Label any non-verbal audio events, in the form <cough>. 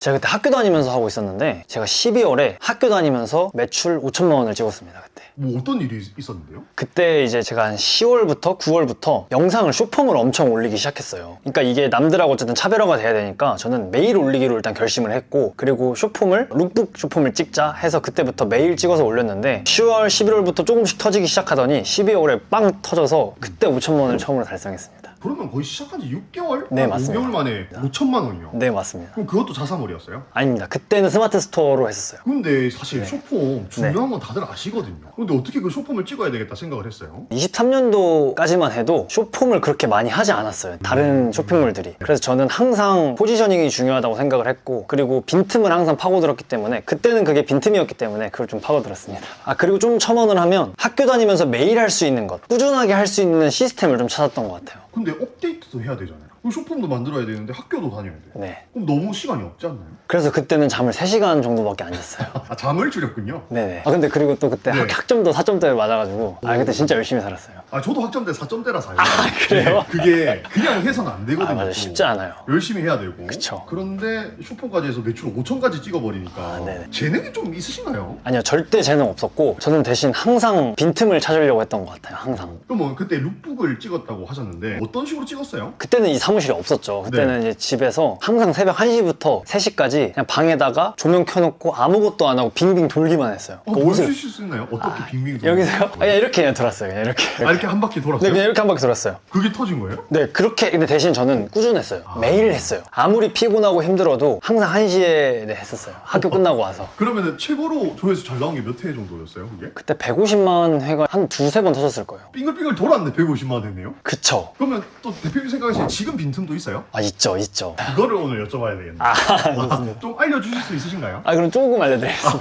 제가 그때 학교 다니면서 하고 있었는데 제가 12월에 학교 다니면서 매출 5천만 원을 찍었습니다 그때 뭐 어떤 일이 있- 있었는데요? 그때 이제 제가 한 10월부터 9월부터 영상을 쇼폼을 엄청 올리기 시작했어요. 그러니까 이게 남들하고 어쨌든 차별화가 돼야 되니까 저는 매일 올리기로 일단 결심을 했고 그리고 쇼폼을 룩북 쇼폼을 찍자 해서 그때부터 매일 찍어서 올렸는데 10월, 11월부터 조금씩 터지기 시작하더니 12월에 빵 터져서 그때 5천만 원을 처음으로 달성했습니다. 그러면 거의 시작한 지 6개월? 네, 한 맞습니다. 5개월 만에 5천만 원이요? 네 맞습니다. 그럼 그것도 자사몰이었어요? 아닙니다. 그때는 스마트 스토어로 했었어요. 근데 사실 네. 쇼폼 중요한 건 다들 아시거든요. 근데 어떻게 그 쇼폼을 찍어야 되겠다 생각을 했어요? 23년도까지만 해도 쇼폼을 그렇게 많이 하지 않았어요. 다른 쇼핑몰들이. 그래서 저는 항상 포지셔닝이 중요하다고 생각을 했고, 그리고 빈틈을 항상 파고들었기 때문에, 그때는 그게 빈틈이었기 때문에 그걸 좀 파고들었습니다. 아, 그리고 좀 첨언을 하면 학교 다니면서 매일 할 수 있는 것, 꾸준하게 할 수 있는 시스템을 좀 찾았던 것 같아요. 근데 업데이트도 해야 되잖아요. 그럼 쇼폼도 만들어야 되는데 학교도 다녀야 돼요. 네. 그럼 너무 시간이 없지 않나요? 그래서 그때는 잠을 3시간 정도밖에 안 잤어요. <laughs> 아 잠을 줄였군요. 네네. 아, 근데 그리고 또 그때 네. 학- 학점도 4점대를 맞아가지고, 아, 그때 진짜 열심히 살았어요. 아 저도 학점대 4점대라서 알아요. 그래요? 그게 그냥 해서는 안 되거든요. 아, 맞아. 또. 쉽지 않아요. 열심히 해야 되고. 그쵸. 그런데 쇼폼까지 해서 매출 5천까지 찍어버리니까 아, 네네. 재능이 좀 있으신가요? 아니요, 절대 재능 없었고, 저는 대신 항상 빈틈을 찾으려고 했던 것 같아요. 항상. 그러면 그때 룩북을 찍었다고 하셨는데 어떤 식으로 찍었어요? 그때는 이 사무실이 없었죠. 그때는 이제 집에서 항상 새벽 1시부터 3시까지 그냥 방에다가 조명 켜놓고 아무것도 안 하고 빙빙 돌기만 했어요. 어, 그 보여주실 수 있나요? 어떻게 빙빙 돌- 여기서요? 아, 그냥 이렇게 그냥 돌았어요. 그냥 이렇게. 아 이렇게 한 바퀴 네, 돌았어요? 그냥 이렇게 한 바퀴 돌았어요. 그게 터진 거예요? 네, 그렇게, 근데 대신 저는 꾸준했어요. 매일 했어요. 아무리 피곤하고 힘들어도 항상 1시에 네, 했었어요. 학교 끝나고 와서. 그러면 최고로 조회수 잘 나온 게 몇 회 정도였어요? 그게? 그때 150만 회가 한 두세 번 터졌을 거예요. 빙글빙글 돌았는데 150만 원 됐네요? 그쵸. 그러면 또 대표님 생각하시는 지금 빈틈도 있어요? 아, 있죠, 있죠. 그거를 오늘 여쭤봐야 되겠네요. 아, 좋습니다. 좀 알려주실 수 있으신가요? 아, 그럼 조금 알려드리겠습니다.